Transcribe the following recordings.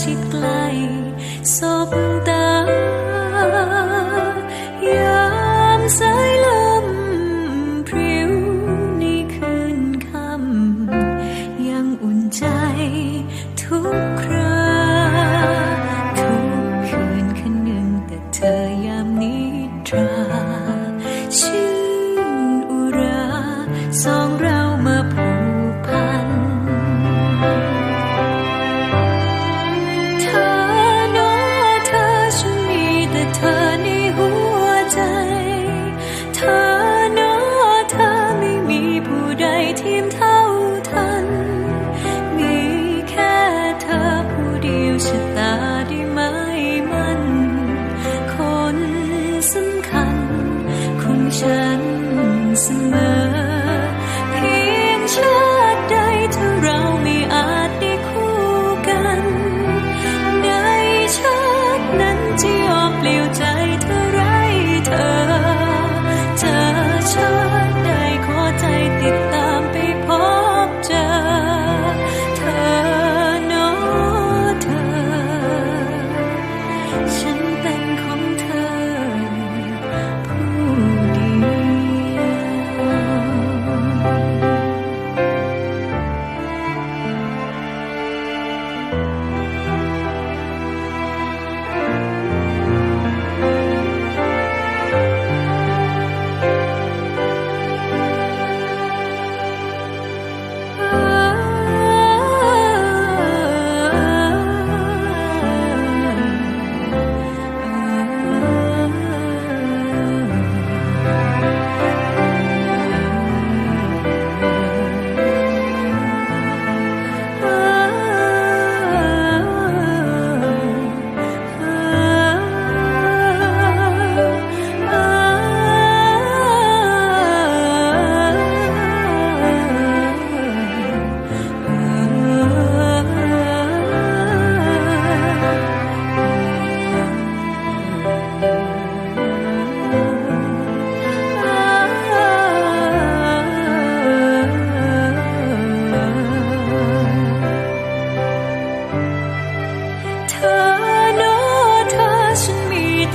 ชิดใกล้สบตา friendship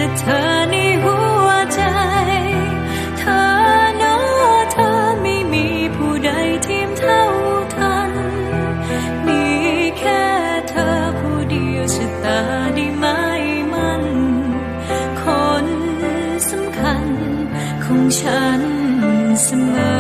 แต่เธอในหัวใจ เธอเนะเธอไม่มีผู้ใดทีมเท่าทัน มีแค่เธอผู้เดียวชะตาได้ไหมมัน คนสำคัญของฉันเสมอ